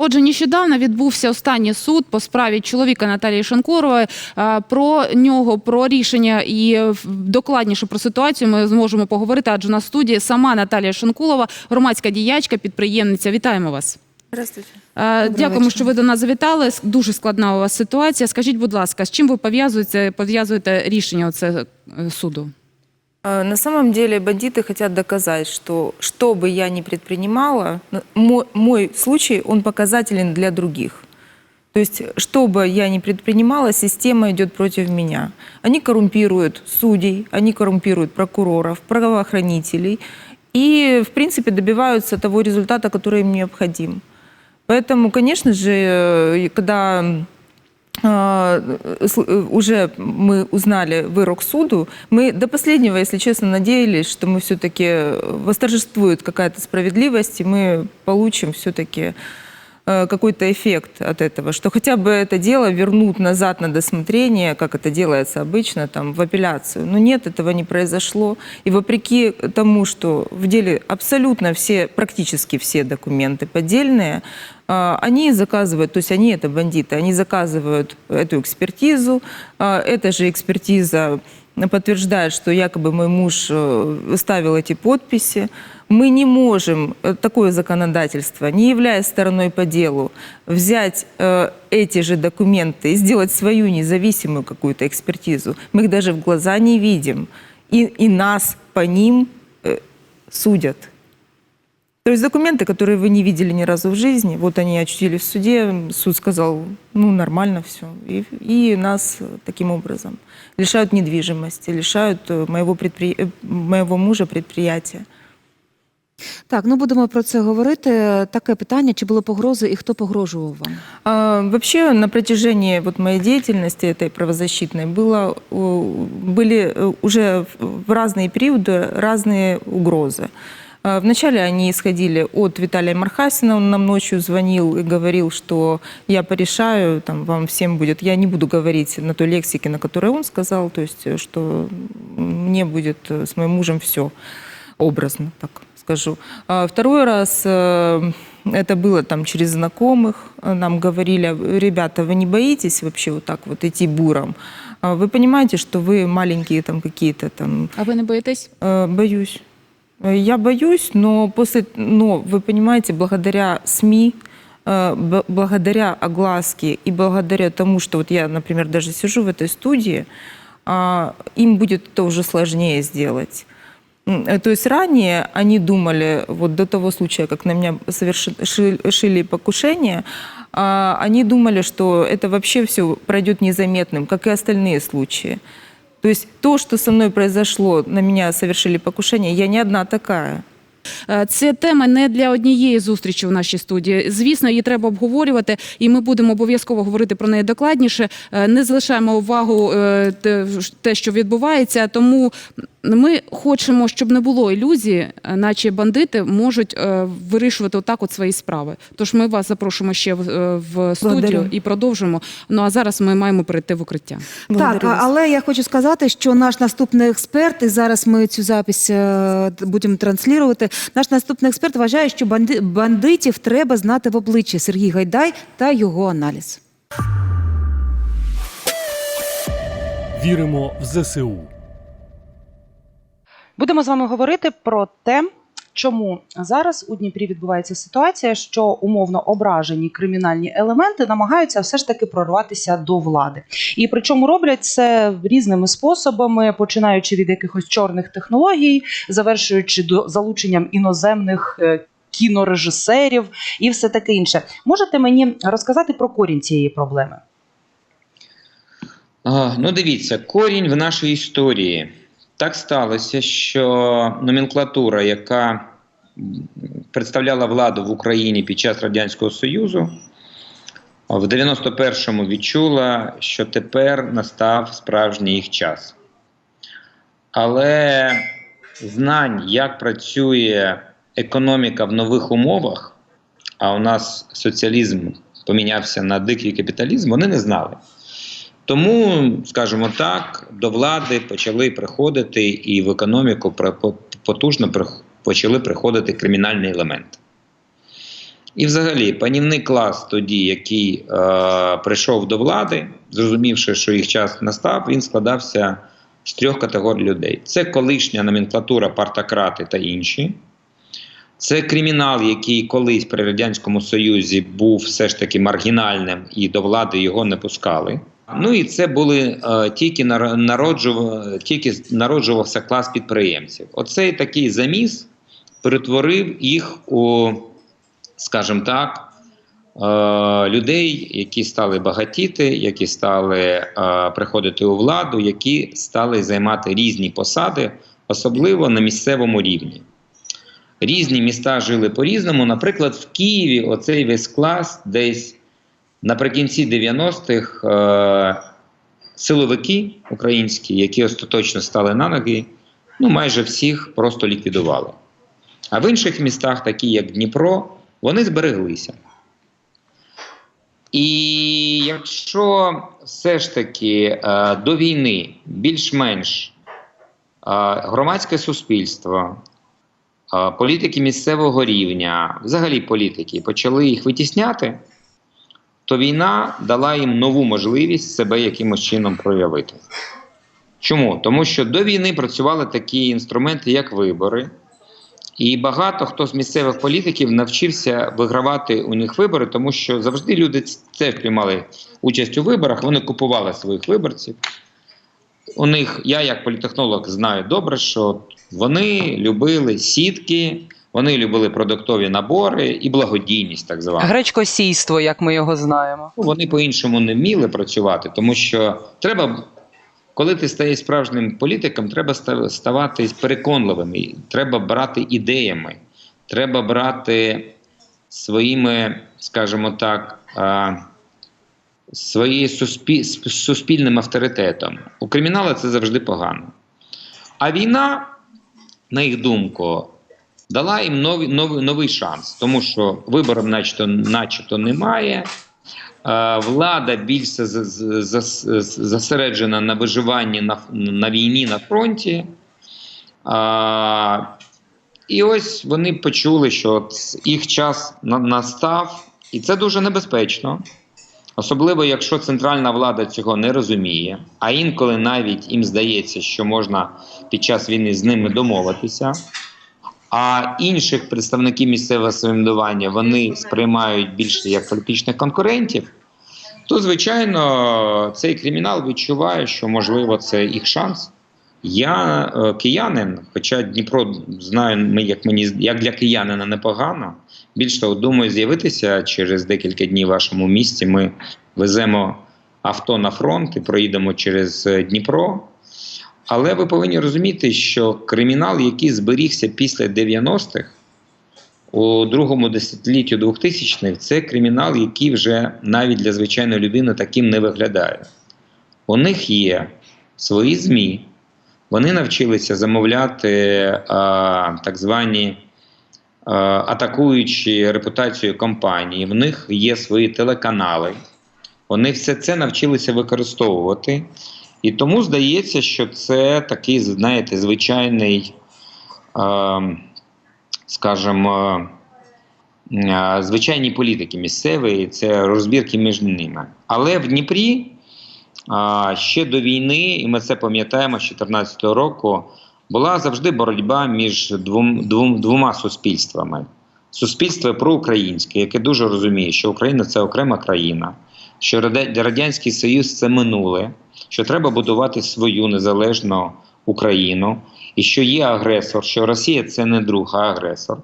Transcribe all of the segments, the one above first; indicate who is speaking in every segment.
Speaker 1: Отже, нещодавно відбувся останній суд по справі чоловіка Наталії Шанкорової. Е, Про нього, про рішення і докладніше про ситуацію ми зможемо поговорити. Адже на студії сама Наталія Шанкулова, громадська діячка, підприємниця. Вітаємо вас.
Speaker 2: Здравствуйте.
Speaker 1: Дякуємо,
Speaker 2: вечора.
Speaker 1: що ви до нас завітали. Дуже складна у вас ситуація. Скажіть, будь ласка, з чим ви пов'язуєте пов'язуєте рішення оце е, суду?
Speaker 2: А, На самом деле бандиты хотят доказать, что что бы я ни предпринимала, мой, мой случай, он показателен для других. То есть, что бы я ни предпринимала, система идет против меня. Они коррумпируют судей, они коррумпируют прокуроров, правоохранителей и, в принципе, добиваются того результата, который им необходим. Поэтому, конечно же, э, когда уже мы узнали вырок суду, мы до последнего, если честно, надеялись, что мы все-таки восторжествует какая-то справедливость, и мы получим все-таки э, какой-то эффект от этого, что хотя бы это дело вернут назад на досмотрение, как это делается обычно, там, в апелляцию. Но нет, этого не произошло. И вопреки тому, что в деле абсолютно все, практически все документы поддельные, а, они заказывают, то есть они это бандиты, они заказывают эту экспертизу, а, эта же экспертиза подтверждает, что якобы мой муж э, ставил эти подписи. Мы не можем, э, такое законодательство, не являясь стороной по делу, взять э, эти же документы и сделать свою независимую какую-то экспертизу. Мы их даже в глаза не видим. И, и нас по ним э, судят. То есть документы, которые вы не видели ни разу в жизни, вот они очутились в суде, суд сказал, ну, нормально все. И, и нас э, таким образом лишают недвижимости, лишают э, моего, предпри... э, моего мужа предприятия.
Speaker 3: Так, ну будемо про це говорити. Таке питання: чи були погрози і хто погрожував вам?
Speaker 2: А, Вообще на протяжении вот моей деятельности этой правозащитной было, э, были э, уже в- в разные периоды разные угрозы. А, Вначале они исходили от Виталия Мархасина, он нам ночью звонил и говорил, что я порешаю, там, вам всем будет, я не буду говорить на той лексике, на которой он сказал, то есть, э, что мне будет э, с моим мужем все образно, так скажу. А Второй раз э, это было там через знакомых. Нам говорили, ребята, вы не боитесь вообще вот так вот идти буром? А Вы понимаете, что вы маленькие там какие-то там...
Speaker 1: А ви не боїтесь?
Speaker 2: Э, Боюсь. Э, Я боюсь, но после, но вы понимаете, благодаря СМИ, э, благодаря огласке и благодаря тому, что вот я, например, даже сижу в этой студии, а, им будет это уже сложнее сделать. Э, То есть ранее они думали, вот до того случая, как на меня соверши- ши- шили покушение, а, они думали, что это вообще все пройдет незаметным, как и остальные случаи. То есть то, что со мной произошло, на меня совершили покушение, я не одна такая.
Speaker 1: Е, Це тема не для однієї зустрічі в нашій студії. Звісно, її треба обговорювати, і ми будемо обов'язково говорити про неї докладніше. Е, Не залишаємо увагу е, те, те, що відбувається. Тому ми хочемо, щоб не було ілюзії, е, наче бандити можуть е, вирішувати отак от свої справи. Тож ми вас запрошуємо ще в, е, в студію
Speaker 2: Благодарю.
Speaker 1: і продовжимо. Ну а зараз ми маємо перейти в укриття.
Speaker 2: Благодарю
Speaker 3: так, але я хочу сказати, що наш наступний експерт, і зараз ми цю запись е, будемо транслювати. Наш наступний експерт вважає, що банди, бандитів треба знати в обличчі Сергій Гайдай та його аналіз.
Speaker 4: Віримо в ЗСУ.
Speaker 5: Будемо з вами говорити про те, чому зараз у Дніпрі відбувається ситуація, що умовно ображені кримінальні елементи намагаються все ж таки прорватися до влади. І причому роблять це різними способами, починаючи від якихось чорних технологій, завершуючи до залученням іноземних. е, Кінорежисерів і все таке інше. Можете мені розказати про корінь цієї проблеми?
Speaker 6: А, Ну, дивіться, корінь в нашій історії. Так сталося, що номенклатура, яка представляла владу в Україні під час Радянського Союзу, в 91-му відчула, що тепер настав справжній їх час. Але знань, як працює економіка в нових умовах, а у нас соціалізм помінявся на дикий капіталізм, вони не знали. Тому, скажімо так, до влади почали приходити і в економіку потужно почали приходити кримінальні елементи. І, взагалі, панівний клас тоді, який е, прийшов до влади, зрозумівши, що їх час настав, він складався з трьох категорій людей: це колишня номенклатура, партократи та інші. Це кримінал, який колись при Радянському Союзі був все ж таки маргінальним і до влади його не пускали. Ну і це були е, тільки нар- народжув, тільки народжувався клас підприємців. Оцей такий заміс перетворив їх у, скажімо так, е, людей, які стали багатіти, які стали е, приходити у владу, які стали займати різні посади, особливо на місцевому рівні. Різні міста жили по-різному. Наприклад, в Києві оцей весь клас десь наприкінці 90-х е, силовики українські, які остаточно стали на ноги, ну майже всіх просто ліквідували. А в інших містах, такі як Дніпро, вони збереглися. І якщо все ж таки е, до війни більш-менш е, громадське суспільство, е, політики місцевого рівня, взагалі політики, почали їх витісняти, то війна дала їм нову можливість себе якимось чином проявити. Чому? Тому що до війни працювали такі інструменти, як вибори, і багато хто з місцевих політиків навчився вигравати у них вибори, тому що завжди люди теж приймали участь у виборах, вони купували своїх виборців. У них, я як політехнолог знаю добре, що вони любили сітки, вони любили продуктові набори і благодійність, так звану.
Speaker 4: Гречкосійство, як ми його знаємо.
Speaker 6: Ну, Вони по-іншому не вміли працювати, тому що треба, коли ти стаєш справжнім політиком, треба ставати переконливим, треба брати ідеями, треба брати своїми, скажімо так, а, своєю суспі- суспільним авторитетом. У кримінала це завжди погано. А війна, на їх думку, дала їм новий, новий, новий шанс, тому що виборів начебто, начебто немає. Е, Влада більше зосереджена на виживанні на, на війні на фронті. А, і ось вони почули, що їх час настав, і це дуже небезпечно. Особливо, якщо центральна влада цього не розуміє, а інколи навіть їм здається, що можна під час війни з ними домовитися. А інших представників місцевого самоврядування вони сприймають більше як політичних конкурентів, то звичайно цей кримінал відчуває, що можливо це їх шанс. Я е, киянин, хоча Дніпро знаю ми- як мені як для киянина непогано. Більш того, думаю, з'явитися через декілька днів в вашому місті. Ми веземо авто на фронт і проїдемо через е, Дніпро. Але ви повинні розуміти, що кримінал, який зберігся після 90-х, у другому десятилітті 2000-х, це кримінал, який вже навіть для звичайної людини таким не виглядає. У них є свої ЗМІ, вони навчилися замовляти а, так звані а, атакуючі репутацію компанії, в них є свої телеканали, вони все це навчилися використовувати. І тому здається, що це такий, знаєте, звичайний, е, скажімо, е, звичайні політики місцеві, це розбірки між ними. Але в Дніпрі е, ще до війни, і ми це пам'ятаємо з 2014 року, була завжди боротьба між двом, двом, двома суспільствами. Суспільство проукраїнське, яке дуже розуміє, що Україна це окрема країна, що Радянський Союз це минуле, що треба будувати свою незалежну Україну, і що є агресор, що Росія це не друг, а агресор.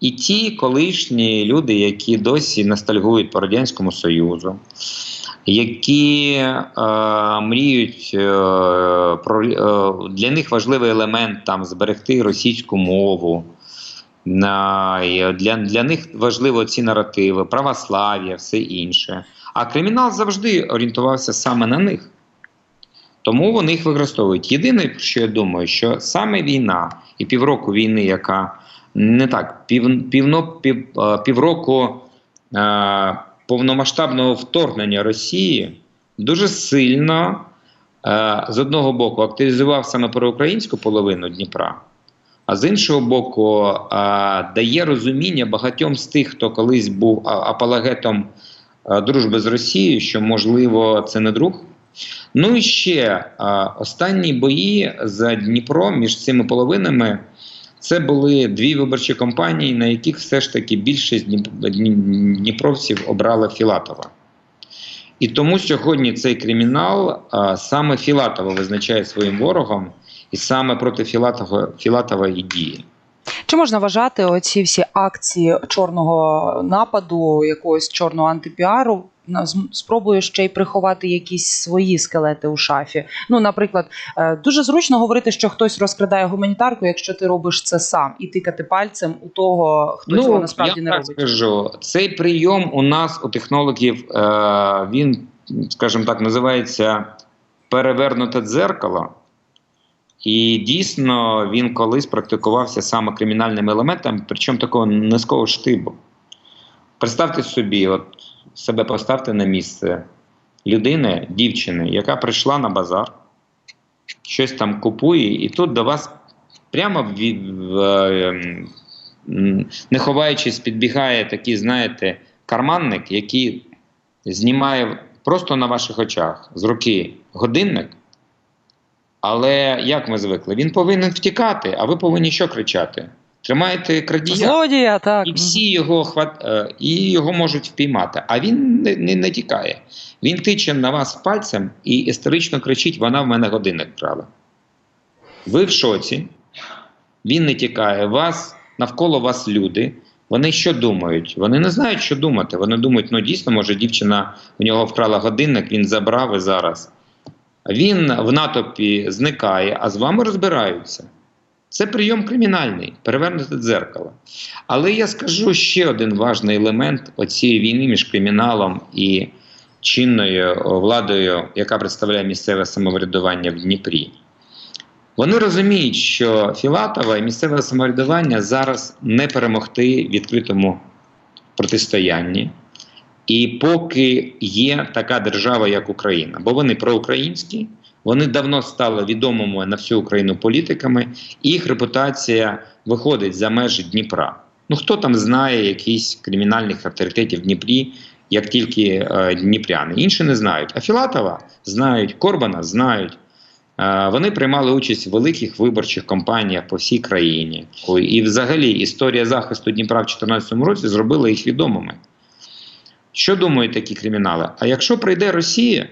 Speaker 6: І ті колишні люди, які досі ностальгують по Радянському Союзу, які е, мріють е, про е, для них важливий елемент там зберегти російську мову. На, для, для них важливо ці наративи, православ'я, все інше. А кримінал завжди орієнтувався саме на них. Тому вони їх використовують. Єдине, що я думаю, що саме війна і півроку війни, яка не так, пів, півно, пів, е, півроку е, повномасштабного вторгнення Росії дуже сильно е, з одного боку активізував саме проукраїнську половину Дніпра, А з іншого боку, а, дає розуміння багатьом з тих, хто колись був а, апологетом а, дружби з Росією, що можливо це не друг. Ну і ще останні бої за Дніпро між цими половинами. Це були дві виборчі кампанії, на яких все ж таки більшість дніпровців обрала Філатова. І тому сьогодні цей кримінал а, саме Філатова визначає своїм ворогом, і саме проти Філатова, Філатова і діє.
Speaker 5: Чи можна вважати оці всі акції чорного нападу, якогось чорного антипіару? Спробую ще й приховати якісь свої скелети у шафі. Ну, наприклад, е, дуже зручно говорити, що хтось розкрадає гуманітарку, якщо ти робиш це сам, і тикати пальцем у того, хто цього насправді
Speaker 6: Ну, я
Speaker 5: не
Speaker 6: так
Speaker 5: робить.
Speaker 6: скажу, цей прийом у нас, у технологів, е, він, скажімо так, називається перевернуте дзеркало. І дійсно він колись практикувався саме кримінальними елементами, причому такого низького штибу. Представте собі, от себе поставте на місце людини, дівчини, яка прийшла на базар, щось там купує, і тут до вас прямо в, в, е, не ховаючись, підбігає такий, знаєте, карманник, який знімає просто на ваших очах з руки годинник. Але як ми звикли, він повинен втікати, а ви повинні що кричати? Тримайте крадія.
Speaker 5: Злодія, так.
Speaker 6: І всі його хват... е, і його можуть впіймати. А він не, не, не тікає. Він тиче на вас пальцем і історично кричить: вона в мене годинник вкрала. Ви в шоці, він не тікає. Вас навколо вас люди. Вони що думають? Вони не знають, що думати. Вони думають, ну дійсно, може, дівчина в нього вкрала годинник, він забрав і зараз. Він в натовпі зникає, а з вами розбираються. Це прийом кримінальний, перевернути дзеркало. Але я скажу ще один важний елемент оцієї війни між криміналом і чинною владою, яка представляє місцеве самоврядування в Дніпрі. Вони розуміють, що Філатова і місцеве самоврядування зараз не перемогти в відкритому протистоянні. І поки є така держава, як Україна, бо вони проукраїнські, вони давно стали відомими на всю Україну політиками, і їх репутація виходить за межі Дніпра. Ну хто там знає якісь кримінальних авторитетів в Дніпрі, як тільки е, дніпряни? Інші не знають. А Філатова знають, Корбана знають. Е, Вони приймали участь в великих виборчих кампаніях по всій країні. І, взагалі, історія захисту Дніпра в 2014 році зробила їх відомими. Що думають такі кримінали? А якщо прийде Росія,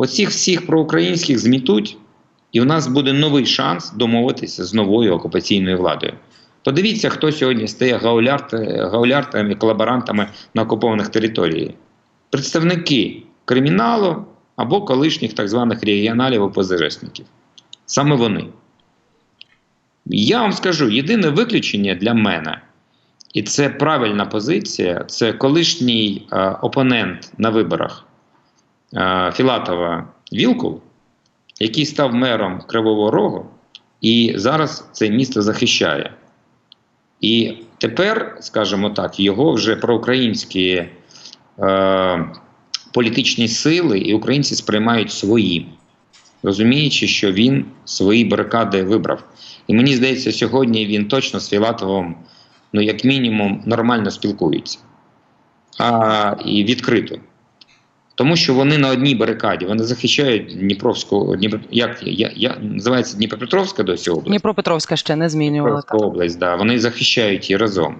Speaker 6: оцих всіх проукраїнських змітуть, і в нас буде новий шанс домовитися з новою окупаційною владою. Подивіться, хто сьогодні стає гаулярт- гауляртами, колаборантами на окупованих територіях. Представники криміналу або колишніх так званих регіоналів ОПЗЖників. Саме вони. Я вам скажу, єдине виключення для мене, і це правильна позиція, це колишній е, опонент на виборах Філатова Вілкул, який став мером Кривого Рогу, і зараз це місто захищає. І тепер, скажімо так, його вже проукраїнські е, політичні сили і українці сприймають своїм, розуміючи, що він свої барикади вибрав. І мені здається, сьогодні він точно з Філатовим, ну, як мінімум, нормально спілкується а, і відкрито. Тому що вони на одній барикаді, вони захищають Дніпровську, Дніпро, як я, я, називається Дніпропетровська досі область.
Speaker 5: Дніпропетровська ще не змінювала.
Speaker 6: Дніпровська область, да, вони захищають її разом.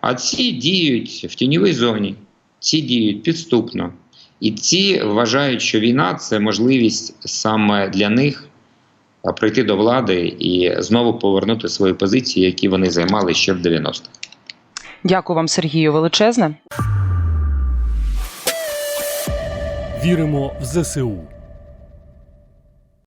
Speaker 6: А ці діють в тіньовій зоні, ці діють підступно. І ці вважають, що війна це можливість саме для них прийти до влади і знову повернути свої позиції, які вони займали ще в 90-х.
Speaker 5: Дякую вам, Сергію, величезне.
Speaker 7: Віримо в ЗСУ.